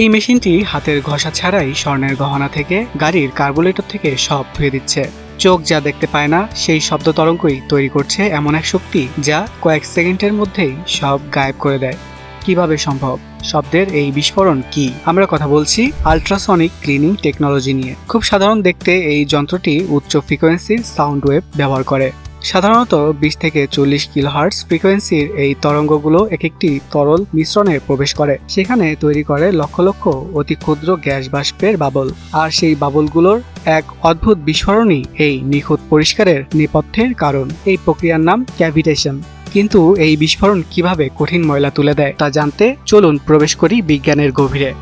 এই মেশিনটি হাতের ঘষা ছাড়াই স্বর্ণের গহনা থেকে, গাড়ির কার্বোলেটর থেকে সব ধুয়ে দিচ্ছে। চোখ যা দেখতে পায় না, সেই শব্দ তরঙ্গই তৈরি করছে এমন এক শক্তি যা কয়েক সেকেন্ডের মধ্যেই সব গায়েব করে দেয়। কীভাবে সম্ভব? শব্দের এই বিস্ফোরণ কি? আমরা কথা বলছি আলট্রাসনিক ক্লিনিং টেকনোলজি নিয়ে। খুব সাধারণ দেখতে এই যন্ত্রটি উচ্চ ফ্রিকোয়েন্সির সাউন্ড ওয়েভ ব্যবহার করে। সাধারণত বিশ থেকে চল্লিশ কিলোহার্টস ফ্রিকোয়েন্সির এই তরঙ্গগুলো এক একটি তরল মিশ্রণে প্রবেশ করে। সেখানে তৈরি করে লক্ষ লক্ষ অতি ক্ষুদ্র গ্যাস বাষ্পের বাবল। আর সেই বাবলগুলোর এক অদ্ভুত বিস্ফোরণই এই নিখুঁত পরিষ্কারের নেপথ্যের কারণ। এই প্রক্রিয়ার নাম ক্যাভিটেশন। কিন্তু এই বিস্ফোরণ কীভাবে কঠিন ময়লা তুলে দেয় তা জানতে চলুন প্রবেশ করি বিজ্ঞানের গভীরে।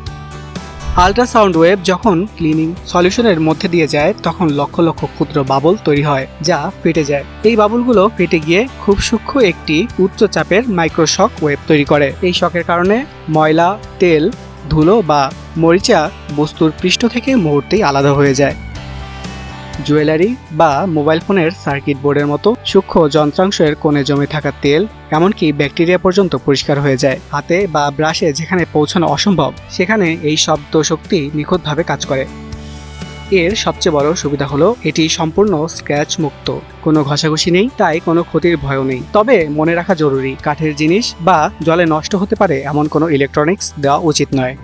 আল্ট্রাসাউন্ড ওয়েভ যখন ক্লিনিং সলিউশনের মধ্যে দিয়ে যায়, তখন লক্ষ লক্ষ ক্ষুদ্র বাবল তৈরি হয়, যা ফেটে যায়। এই বাবলগুলো ফেটে গিয়ে খুব সূক্ষ্ম একটি উচ্চ চাপের মাইক্রোশক ওয়েভ তৈরি করে। এই শখের কারণে ময়লা, তেল, ধুলো বা মরিচা বস্তুর পৃষ্ঠ থেকে মুহূর্তেই আলাদা হয়ে যায়। জুয়েলারি বা মোবাইল ফোনের সার্কিট বোর্ডের মতো সূক্ষ্ম যন্ত্রাংশের কোণে জমে থাকা তেল, এমনকি ব্যাকটেরিয়া পর্যন্ত পরিষ্কার হয়ে যায়। হাতে বা ব্রাশে যেখানে পৌঁছানো অসম্ভব, সেখানে এই শব্দ শক্তি নিখুঁতভাবে কাজ করে। এর সবচেয়ে বড় সুবিধা হলো, এটি সম্পূর্ণ স্ক্র্যাচ মুক্ত। কোনো ঘষাঘষি নেই, তাই কোনো ক্ষতির ভয়ও নেই। তবে মনে রাখা জরুরি, কাঠের জিনিস বা জলে নষ্ট হতে পারে এমন কোনো ইলেকট্রনিক্স দেওয়া উচিত নয়।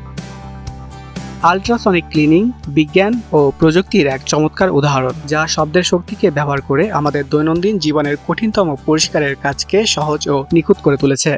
আল্ট্রাসনিক ক্লিনিং, বিজ্ঞান ও প্রযুক্তির এক চমৎকার উদাহরণ, যা শব্দের শক্তিকে ব্যবহার করে আমাদের দৈনন্দিন জীবনের কঠিনতম পরিষ্কারের কাজকে সহজ ও নিখুঁত করে তুলেছে।